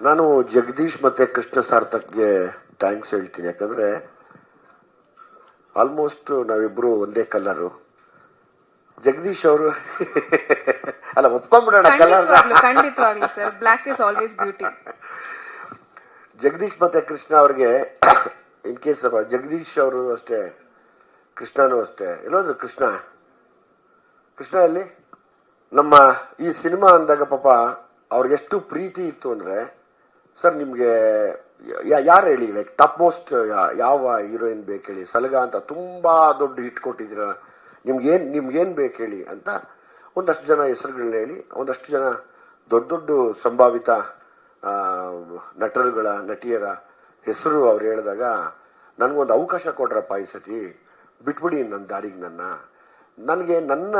ನಾನು ಜಗದೀಶ್ ಮತ್ತೆ ಕೃಷ್ಣ ಸಾರ್ಥಕ್ಗೆ ಥ್ಯಾಂಕ್ಸ್ ಹೇಳ್ತೀನಿ. ಯಾಕಂದ್ರೆ ಆಲ್ಮೋಸ್ಟ್ ನಾವಿಬ್ರು ಒಂದೇ ಕಲರು ಜಗದೀಶ್ ಅವರು ಅಲ್ಲ ಒಪ್ಕೊಂಡ್ಬಿಡೋಣ ಜಗದೀಶ್ ಮತ್ತೆ ಕೃಷ್ಣ ಅವ್ರಿಗೆ ಇನ್ ಕೇಸ್ ಜಗದೀಶ್ ಅವರು ಅಷ್ಟೇ ಕೃಷ್ಣನು ಅಷ್ಟೇ. ಎಲ್ಲೋದ್ರು ಕೃಷ್ಣ? ಕೃಷ್ಣ ಅಲ್ಲಿ ನಮ್ಮ ಈ ಸಿನಿಮಾ ಅಂದಾಗ ಪಾಪ ಅವ್ರಿಗೆ ಎಷ್ಟು ಪ್ರೀತಿ ಇತ್ತು ಅಂದ್ರೆ ಸರ್, ನಿಮಗೆ ಯಾರು ಹೇಳಿ ಲೈಕ್ ಟಾಪ್ ಮೋಸ್ಟ್ ಯಾವ ಹೀರೋಯಿನ್ ಬೇಕು ಹೇಳಿ, ಸಲಗ ಅಂತ ತುಂಬ ದೊಡ್ಡ ಹಿಟ್ ಕೊಟ್ಟಿದ್ದೀರ ನಿಮ್ಗೇನು ನಿಮ್ಗೇನು ಬೇಕು ಹೇಳಿ ಅಂತ ಒಂದಷ್ಟು ಜನ ಹೆಸರುಗಳನ್ನ ಹೇಳಿ, ಒಂದಷ್ಟು ಜನ ದೊಡ್ಡ ದೊಡ್ಡ ಸಂಭಾವಿತ ನಟರುಗಳ, ನಟಿಯರ ಹೆಸರು ಅವ್ರು ಹೇಳಿದಾಗ ನನಗೊಂದು ಅವಕಾಶ ಕೊಟ್ರಪ್ಪ ಈ ಸತಿ, ಬಿಟ್ಬಿಡಿ ನನ್ನ ದಾರಿಗೆ ನನ್ನ. ನನಗೆ ನನ್ನ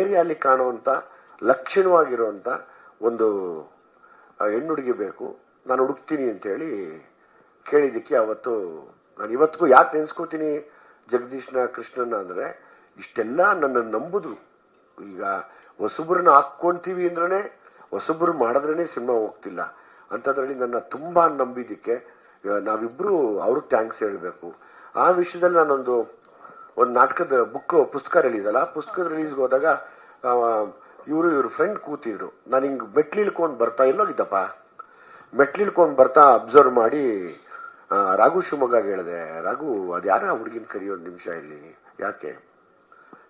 ಏರಿಯಾಲಿ ಕಾಣುವಂಥ ಲಕ್ಷಣವಾಗಿರುವಂಥ ಒಂದು ಹೆಣ್ಣುಡುಗಿ ಬೇಕು. ನಾನು ಹುಡುಕ್ತೀನಿ ಅಂತೇಳಿ ಕೇಳಿದ್ದಕ್ಕೆ ಅವತ್ತು ನಾನು ಇವತ್ತಿಗೂ ಯಾಕೆ ನೆನ್ಸ್ಕೊತೀನಿ ಜಗದೀಶ್ನ, ಕೃಷ್ಣನ ಅಂದ್ರೆ ಇಷ್ಟೆಲ್ಲ ನನ್ನನ್ನು ನಂಬುದು. ಈಗ ಹೊಸಬ್ರನ್ನ ಹಾಕ್ಕೊಂತೀವಿ ಅಂದ್ರೆ ಹೊಸಬ್ರು ಮಾಡಿದ್ರೇನೆ ಸಿನಿಮಾ ಹೋಗ್ತಿಲ್ಲ. ಅಂಥದ್ರಲ್ಲಿ ನನ್ನ ತುಂಬಾ ನಂಬಿದ್ದಕ್ಕೆ ನಾವಿಬ್ಬರು ಅವ್ರಿಗೆ ಥ್ಯಾಂಕ್ಸ್ ಹೇಳಬೇಕು. ಆ ವಿಷಯದಲ್ಲಿ ನಾನೊಂದು, ಒಂದು ನಾಟಕದ ಬುಕ್ ಪುಸ್ತಕ ರಿಲೀಸ್ ಅಲ್ಲ, ಪುಸ್ತಕದ ರಿಲೀಸ್ಗೆ ಹೋದಾಗ ಇವರು ಇವ್ರ ಫ್ರೆಂಡ್ ಕೂತಿದ್ರು. ನಾನು ಹಿಂಗ್ ಮೆಟ್ಲಿಳ್ಕೊಂಡು ಬರ್ತಾ ಎಲ್ಲೋಗಿದ್ದಪ್ಪ. ಮೆಟ್ಲಿಳ್ಕೊಂಡು ಬರ್ತಾ ಅಬ್ಸರ್ವ್ ಮಾಡಿ ರಾಘು ಶಿವಮೊಗ್ಗ ಹೇಳಿದೆ ರಾಘು ಅದು ಯಾರ ಹುಡುಗಿನ ಕರಿಯೋದು ನಿಮಿಷ ಇಲ್ಲಿ ಯಾಕೆ?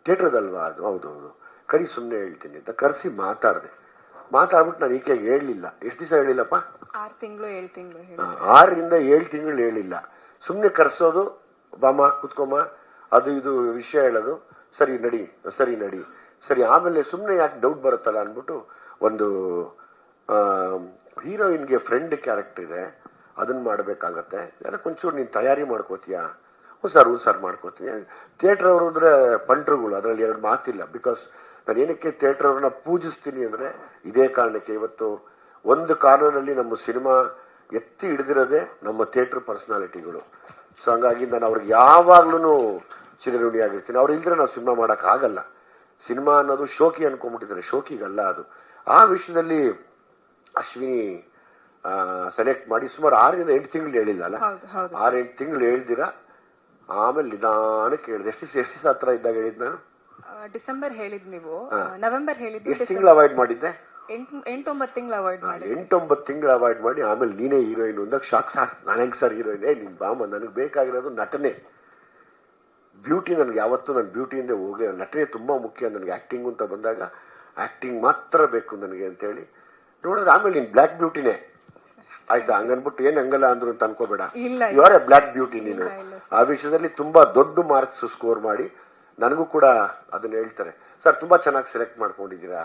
ಥಿಯೇಟ್ರದಲ್ವಾ? ಅದು ಹೌದು ಹೌದು. ಕರಿ ಸುಮ್ಮನೆ ಹೇಳ್ತೀನಿ ಅಂತ ಕರೆಸಿ ಮಾತಾಡಿದೆ. ಮಾತಾಡ್ಬಿಟ್ಟು ನಾನು ಈಕೆ ಹೇಳಲಿಲ್ಲ. ಎಷ್ಟು ದಿವಸ ಹೇಳಿಲ್ಲಪ್ಪ ಆರು ತಿಂಗಳು ಏಳು ತಿಂಗಳು ಆರರಿಂದ ಏಳು ತಿಂಗಳು ಹೇಳಿಲ್ಲ ಸುಮ್ಮನೆ ಕರೆಸೋದು ಬಾಮ ಕುತ್ಕೊಮ್ಮ ಅದು ಇದು ವಿಷಯ ಹೇಳೋದು. ಸರಿ ನಡಿ ಸರಿ ನಡಿ. ಸರಿ ಆಮೇಲೆ ಸುಮ್ಮನೆ ಯಾಕೆ ಡೌಟ್ ಬರುತ್ತಲ್ಲ ಅಂದ್ಬಿಟ್ಟು ಒಂದು ಹೀರೋಯಿನ್ಗೆ ಫ್ರೆಂಡ್ ಕ್ಯಾರೆಕ್ಟರ್ ಇದೆ ಅದನ್ನ ಮಾಡಬೇಕಾಗತ್ತೆ. ಅದಕ್ಕೆ ಒಂಚೂರು ನೀನು ತಯಾರಿ ಮಾಡ್ಕೋತೀಯಾ? ಹ್ಞೂ ಸರ್ ಹ್ಞೂ ಸರ್, ಮಾಡ್ಕೋತೀನಿ. ಥಿಯೇಟರ್ ಅವರು ಅಂದರೆ ಪಂಟ್ರುಗಳು, ಅದರಲ್ಲಿ ಎರಡು ಮಾತಿಲ್ಲ. ಬಿಕಾಸ್ ನಾನು ಏನಕ್ಕೆ ಥಿಯೇಟರ್ ಅವ್ರನ್ನ ಪೂಜಿಸ್ತೀನಿ ಅಂದರೆ, ಇದೇ ಕಾರಣಕ್ಕೆ ಇವತ್ತು ಒಂದು ಕಾರ್ನರ್ನಲ್ಲಿ ನಮ್ಮ ಸಿನಿಮಾ ಎತ್ತಿ ಹಿಡಿದಿರೋದೇ ನಮ್ಮ ಥಿಯೇಟ್ರ್ ಪರ್ಸನಾಲಿಟಿಗಳು ಸೊ ಹಂಗಾಗಿ ನಾನು ಅವ್ರಿಗೆ ಯಾವಾಗ್ಲೂ ಚಿರಋಣಿ ಆಗಿರ್ತೀನಿ. ಅವ್ರು ಇಲ್ದ್ರೆ ನಾವು ಸಿನಿಮಾ ಮಾಡೋಕ್ಕಾಗಲ್ಲ ಸಿನಿಮಾ ಅನ್ನೋದು ಶೋಕಿ ಅನ್ಕೊಂಡ್ಬಿಟ್ಟಿದ್ದಾರೆ. ಶೋಕಿಗಲ್ಲ ಅದು. ಆ ವಿಷಯದಲ್ಲಿ ಅಶ್ವಿನಿ ಸೆಲೆಕ್ಟ್ ಮಾಡಿ ಸುಮಾರು ಆರರಿಂದ ಎಂಟು ತಿಂಗಳು ಹೇಳಿಲ್ಲ ಅಲ್ಲ? ಆರು ಎಂಟು ತಿಂಗಳು ಹೇಳ್ದಿರ ಆಮೇಲೆ ನಿಧಾನಕ್ಕೆ ಹೇಳಿದೆ. ಎಷ್ಟು ಎಷ್ಟು ಹತ್ರ ಇದ್ದಾಗ ಹೇಳಿದ್ ನಾನು? ಡಿಸೆಂಬರ್ ಹೇಳಿದ್ ನೀವು. ನವೆಂಬರ್ ಹೇಳಿದ್ದು ಎಷ್ಟು ತಿಂಗಳು ಅವಾಯ್ಡ್ ಮಾಡಿದ್ದೆ? ಎಂಟು ಎಂಟೊಂಬತ್ತು ತಿಂಗಳು ಅವಾಯ್ಡ್ ಮಾಡಿ ಎಂಟೊಂಬತ್ತು ತಿಂಗಳು ಅವಾಯ್ಡ್ ಮಾಡಿ ಆಮೇಲೆ ನೀನೇ ಹೀರೋಯಿನ್ ಅಂದಾಗ ಶಾಕ್ ಸಾಕ್ ನಾನು ಹೆಂಗ್ ಸರ್ ಹೀರೋಯಿನ್? ಏ ನಿನ್ ಬಾಮ ನನಗೆ ಬೇಕಾಗಿರೋದು ನಟನೆ. ಬ್ಯೂಟಿ ನನಗೆ ಯಾವತ್ತೂ ನನ್ನ ಬ್ಯೂಟಿಯಿಂದ ಹೋಗಲಿಲ್ಲ ನಟನೆ ತುಂಬಾ ಮುಖ್ಯ. ನನಗೆ ಆಕ್ಟಿಂಗ್ ಅಂತ ಬಂದಾಗ ಆ್ಯಕ್ಟಿಂಗ್ ಮಾತ್ರ ಬೇಕು ನನಗೆ ಅಂತೇಳಿ ನೋಡಿದ್ರೆ ಆಮೇಲೆ ನೀನ್ ಬ್ಲ್ಯಾಕ್ ಬ್ಯೂಟಿನೇ ಆಯ್ತಾ? ಹಂಗನ್ಬಿಟ್ಟು ಏನ್ ಹಂಗಲ್ಲ ಅಂದ್ರು ಅಂತ ಅನ್ಕೋಬೇಡ. You are a black beauty ನೀನು. ಆ ವಿಷಯದಲ್ಲಿ ತುಂಬಾ ದೊಡ್ಡ ಮಾರ್ಕ್ಸ್ ಸ್ಕೋರ್ ಮಾಡಿ ನನಗೂ ಕೂಡ ಅದನ್ನ ಹೇಳ್ತಾರೆ. ಸರ್ ತುಂಬಾ ಚೆನ್ನಾಗಿ ಸೆಲೆಕ್ಟ್ ಮಾಡ್ಕೊಂಡಿದ್ದೀರಾ?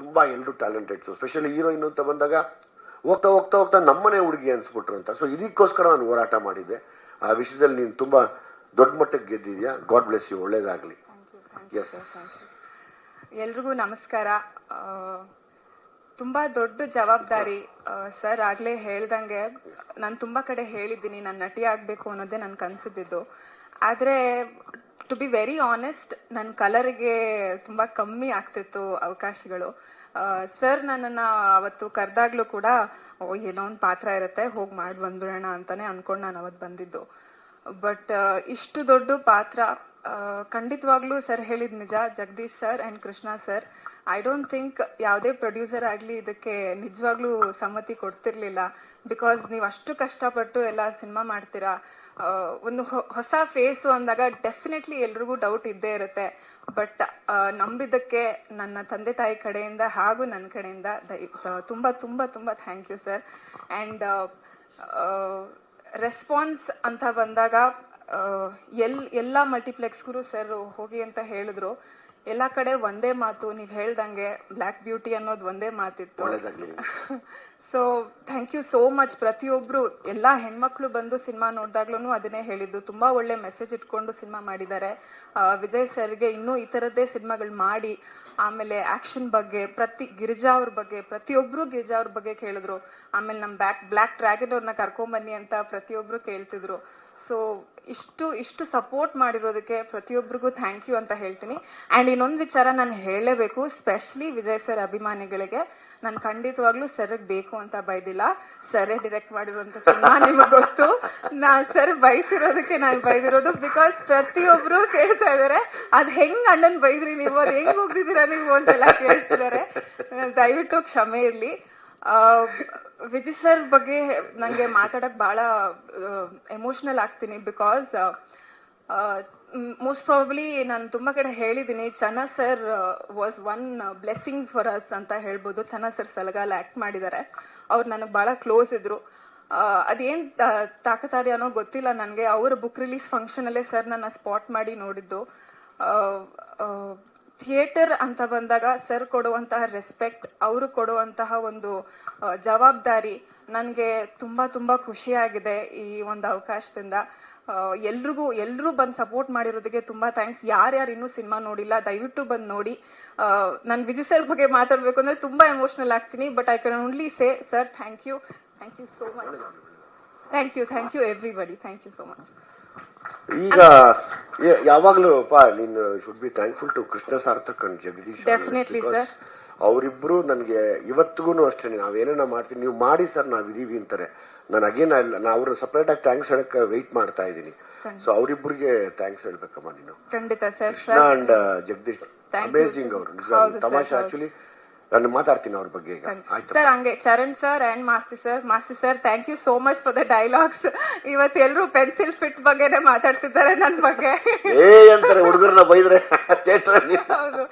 ತುಂಬಾ ಎಲ್ಲರೂ ಟ್ಯಾಲೆಂಟೆಡ್ ಸ್ಪೆಷಲಿ ಹೀರೋಯಿನ್ ಅಂತ ಬಂದಾಗ ಹೋಗ್ತಾ ಹೋಗ್ತಾ ಹೋಗ್ತಾ ನಮ್ಮನೆ ಹುಡುಗಿ ಅನ್ಸ್ಬಿಟ್ರು ಅಂತ. ಸೊ ಇದಕ್ಕೋಸ್ಕರ ನಾನು ಹೋರಾಟ ಮಾಡಿದ್ದೆ. ಆ ವಿಷಯದಲ್ಲಿ ನೀನು ತುಂಬಾ ದೊಡ್ಡ ಮಟ್ಟಕ್ಕೆ ಗೆದ್ದಿದ್ಯಾ? ಗಾಡ್ ಬ್ಲೆಸ್ ಯು ಒಳ್ಳೇದಾಗ್ಲಿ. ಎಸ್ ಎಲ್ರಿಗೂ ನಮಸ್ಕಾರ. ತುಂಬಾ ದೊಡ್ಡ ಜವಾಬ್ದಾರಿ ಸರ್ ಆಗ್ಲೇ ಹೇಳ್ದಂಗೆ ನಾನು ತುಂಬಾ ಕಡೆ ಹೇಳಿದ್ದೀನಿ, ನಾನು ನಟಿ ಆಗ್ಬೇಕು ಅನ್ನೋದೇ ನನ್ ಕನ್ಸಿದ್ದು ಆದ್ರೆ ಟು ಬಿ ವೆರಿ ಆನೆಸ್ಟ್ ನನ್ನ ಕಲರ್ಗೆ ತುಂಬಾ ಕಮ್ಮಿ ಆಗ್ತಿತ್ತು ಅವಕಾಶಗಳು. ಸರ್ ನನ್ನನ್ನ ಅವತ್ತು ಕರೆದಾಗ್ಲೂ ಕೂಡ, ಓ, ಏನೋ ಒಂದು ಪಾತ್ರ ಇರುತ್ತೆ, ಹೋಗಿ ಮಾಡಿ ಬಂದ್ಬಿಡೋಣ ಅಂತಾನೆ ಅನ್ಕೊಂಡು ನಾನು ಅವತ್ತು ಬಂದಿದ್ದು. ಬಟ್ ಇಷ್ಟು ದೊಡ್ಡ ಪಾತ್ರ ಖಂಡಿತವಾಗ್ಲೂ ಸರ್ ಹೇಳಿದ ನಿಜ. Jagadish sir and Krishna sir. I don't think ಯಾವುದೇ ಪ್ರೊಡ್ಯೂಸರ್ ಆಗಲಿ ಇದಕ್ಕೆ ನಿಜವಾಗ್ಲೂ ಸಮ್ಮತಿ ಕೊಡ್ತಿರ್ಲಿಲ್ಲ. ಬಿಕಾಸ್ ನೀವು ಅಷ್ಟು ಕಷ್ಟಪಟ್ಟು ಎಲ್ಲ ಸಿನಿಮಾ ಮಾಡ್ತೀರಾ ಒಂದು ಹೊಸ ಫೇಸು ಅಂದಾಗ ಡೆಫಿನೆಟ್ಲಿ ಎಲ್ರಿಗೂ ಡೌಟ್ ಇದ್ದೇ ಇರುತ್ತೆ. ಬಟ್ ನಂಬಿದ್ದಕ್ಕೆ ನನ್ನ ತಂದೆ ತಾಯಿ ಕಡೆಯಿಂದ ಹಾಗೂ ನನ್ನ ಕಡೆಯಿಂದ ತುಂಬ, ತುಂಬಾ ತುಂಬಾ thank you sir and response ಅಂತ ಬಂದಾಗ ಎಲ್ ಎಲ್ಲ ಮಲ್ಟಿಪ್ಲೆಕ್ಸ್ಗೂ ಸರ್ ಹೋಗಿ ಅಂತ ಹೇಳಿದ್ರು. ಎಲ್ಲ ಕಡೆ ಒಂದೇ ಮಾತು ನೀವ್ ಹೇಳ್ದಂಗೆ ಬ್ಲ್ಯಾಕ್ ಬ್ಯೂಟಿ ಅನ್ನೋದು ಒಂದೇ ಮಾತಿತ್ತು. So thank you so much ಪ್ರತಿಯೊಬ್ರು ಎಲ್ಲಾ ಹೆಣ್ಮಕ್ಳು ಬಂದು ಸಿನಿಮಾ ನೋಡಿದಾಗ್ಲೂ ಅದನ್ನೇ ಹೇಳಿದ್ದು. ತುಂಬಾ ಒಳ್ಳೆ ಮೆಸೇಜ್ ಇಟ್ಕೊಂಡು ಸಿನಿಮಾ ಮಾಡಿದ್ದಾರೆ. ವಿಜಯ್ ಸರ್ಗೆ ಇನ್ನೂ ಈ ಥರದ್ದೇ ಸಿನಿಮಾಗಳು ಮಾಡಿ ಆಮೇಲೆ ಆಕ್ಷನ್ ಬಗ್ಗೆ ಪ್ರತಿ ಗಿರಿಜಾ ಅವ್ರ ಬಗ್ಗೆ ಪ್ರತಿಯೊಬ್ರು ಗಿರಿಜಾ ಅವ್ರ ಬಗ್ಗೆ ಕೇಳಿದ್ರು. ಆಮೇಲೆ ನಮ್ ಬ್ಯಾಕ್ ಬ್ಲಾಕ್ ಡ್ರ್ಯಾಗನ್ ಅವ್ರನ್ನ ಕರ್ಕೊಂಬನ್ನಿ ಅಂತ ಪ್ರತಿಯೊಬ್ರು ಕೇಳ್ತಿದ್ರು. ಸೊ ಇಷ್ಟು ಇಷ್ಟು ಸಪೋರ್ಟ್ ಮಾಡಿರೋದಕ್ಕೆ ಪ್ರತಿಯೊಬ್ಬರಿಗೂ ಥ್ಯಾಂಕ್ ಯು ಅಂತ ಹೇಳ್ತೀನಿ. ಅಂಡ್ ಇನ್ನೊಂದು ವಿಚಾರ ನಾನು ಹೇಳಲೇಬೇಕು ಸ್ಪೆಷಲಿ ವಿಜಯ್ ಸರ್ ಅಭಿಮಾನಿಗಳಿಗೆ. ನಾನು ಖಂಡಿತವಾಗ್ಲೂ ಸರ್ಗೆ ಬೇಕು ಅಂತ ಬೈದಿಲ್ಲ. ಸರೇ ಡಿರೆಕ್ಟ್ ಮಾಡಿರುವಂತ ಸಿನಿಮಾ ನಿಮಗೆ ಗೊತ್ತು. ನಾ ಸರ್ ಬಯಸಿರೋದಕ್ಕೆ ನಾನು ಬೈದಿರೋದು ಬಿಕಾಸ್ ಪ್ರತಿಯೊಬ್ರು ಕೇಳ್ತಾ ಇದಾರೆ, ಅದ್ ಹೆಂಗ್ ಅಣ್ಣನ್ ಬೈದ್ರಿ ನೀವು? ಅದ್ ಹೆಂಗ್ ಹೋಗ್ತಿದ್ದೀರಾ ನೀವು? ಅಂತೆಲ್ಲ ಕೇಳ್ತಿದ್ದಾರೆ ದಯವಿಟ್ಟು ಕ್ಷಮೆ ಇರ್ಲಿ. ವಿಜಯ್ ಸರ್ ಬಗ್ಗೆ ನಂಗೆ ಮಾತಾಡಕ್ ಬಹಳ ಎಮೋಷನಲ್ ಆಗ್ತೀನಿ ಬಿಕಾಸ್ ಮೋಸ್ಟ್ ಪ್ರಾಬಬ್ಲಿ ನಾನು ತುಂಬಾ ಕಡೆ ಹೇಳಿದ್ದೀನಿ Channa sir was one blessing for us ಅಂತ ಹೇಳ್ಬೋದು. ಚನ್ನ ಸರ್ ಸಲಗಾಲ ಆಕ್ಟ್ ಮಾಡಿದ್ದಾರೆ ಅವ್ರು ನನಗೆ ಬಹಳ ಕ್ಲೋಸ್ ಇದ್ರು. ಅದೇನ್ ತಾಕತಾರಿ ಅನ್ನೋ ಗೊತ್ತಿಲ್ಲ ನನಗೆ. ಅವರ ಬುಕ್ ರಿಲೀಸ್ ಫಂಕ್ಷನ್ ಅಲ್ಲೇ ಸರ್ ನನ್ನ ಸ್ಪಾಟ್ ಮಾಡಿ ನೋಡಿದ್ದು. ಥಿಯೇಟರ್ ಅಂತ ಬಂದಾಗ ಸರ್ ಕೊಡುವಂತಹ ರೆಸ್ಪೆಕ್ಟ್, ಅವರು ಕೊಡುವಂತಹ ಒಂದು ಜವಾಬ್ದಾರಿ ನನಗೆ ತುಂಬಾ ತುಂಬಾ ಖುಷಿಯಾಗಿದೆ ಈ ಒಂದು ಅವಕಾಶದಿಂದ. ಎಲ್ರಿಗೂ ಎಲ್ಲರೂ ಬಂದು ಸಪೋರ್ಟ್ ಮಾಡಿರೋದಕ್ಕೆ ತುಂಬಾ ಥ್ಯಾಂಕ್ಸ್ ಯಾರ್ಯಾರು ಇನ್ನೂ ಸಿನಿಮಾ ನೋಡಿಲ್ಲ, ದಯವಿಟ್ಟು ಬಂದು ನೋಡಿ. ನಾನು ವಿಜಿ ಸರ್ ಬಗ್ಗೆ ಮಾತಾಡಬೇಕು ಅಂದ್ರೆ ತುಂಬಾ ಎಮೋಷನಲ್ ಆಗ್ತೀನಿ but I can only say sir thank you thank you so much thank you thank you everybody thank you so much ಈಗ ಯಾವಾಗ್ಲೂ ಪಾ ನೀನು should be thankful to Krishna Sarthak and Jagadish sir. ಅವರಿಬ್ರು ನನ್ಗೆ ಇವತ್ತಿಗೂ ಅಷ್ಟೇ ನಾವೇನೇನ ಮಾಡ್ತೀವಿ ನೀವು ಮಾಡಿ ಸರ್ ನಾವಿದೀವಿ ಅಂತಾರೆ. ನಾನು ಅಗೇನ್ ನಾ ಅವ್ರು ಸಪ್ರೇಟ್ ಆಗಿ ಥ್ಯಾಂಕ್ಸ್ ಹೇಳಕ್ಕೆ ವೆಯ್ಟ್ ಮಾಡ್ತಾ ಇದ್ದೀನಿ. ಸೊ ಅವರಿಬ್ಬರಿಗೆ ಥ್ಯಾಂಕ್ಸ್ ಹೇಳ್ಬೇಕಮ್ಮ ನೀನು. ಖಂಡಿತ sir Krishna sir and Jagadish amazing. Amazing ಅವರು ತಮಾಷೆ ಆಕ್ಚುಲಿ ನಾನು ಮಾತಾಡ್ತೀನಿ ಅವ್ರ ಬಗ್ಗೆ ಈಗ. ಆಯ್ತು ಸರ್ ಹಂಗೆ Charan sir and Masti sir. Masti sir thank you so much for the dialogues ಇವತ್ತು ಎಲ್ಲರೂ ಪೆನ್ಸಿಲ್ ಫಿಟ್ ಬಗ್ಗೆನೇ ಮಾತಾಡ್ತಿದ್ದಾರೆ ನನ್ನ ಬಗ್ಗೆ. ಏ ಅಂತಾರೆ ಹುಡುಗರನ್ನ ಬೈದ್ರೆ. ಹೌದು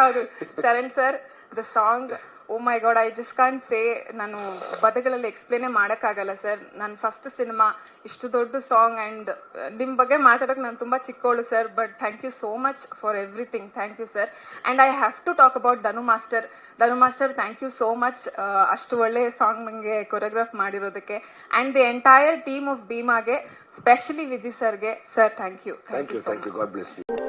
ಹೌದು. Charan sir the song oh my God I just can't say ನಾನು ಪದಗಳಲ್ಲಿ ಎಕ್ಸ್ಪ್ಲೇನೇ ಮಾಡೋಕ್ಕಾಗಲ್ಲ ಸರ್ ನನ್ನ ಫಸ್ಟ್ ಸಿನಿಮಾ ಇಷ್ಟು ದೊಡ್ಡ ಸಾಂಗ್ ಅಂಡ್ ನಿಮ್ಮ ಬಗ್ಗೆ ಮಾತಾಡೋಕೆ ನಾನು ತುಂಬಾ ಚಿಕ್ಕವಳು sir but thank you so much for everything thank you sir and I have to talk about Dhanu master Dhanu master thank you so much ಅಷ್ಟು ಒಳ್ಳೆ ಸಾಂಗ್ ನಂಗೆ choreograph ಮಾಡಿರೋದಕ್ಕೆ. And the entire team of ಭೀಮಾಗೆ specially Viji ಸರ್ಗೆ sir thank you thank you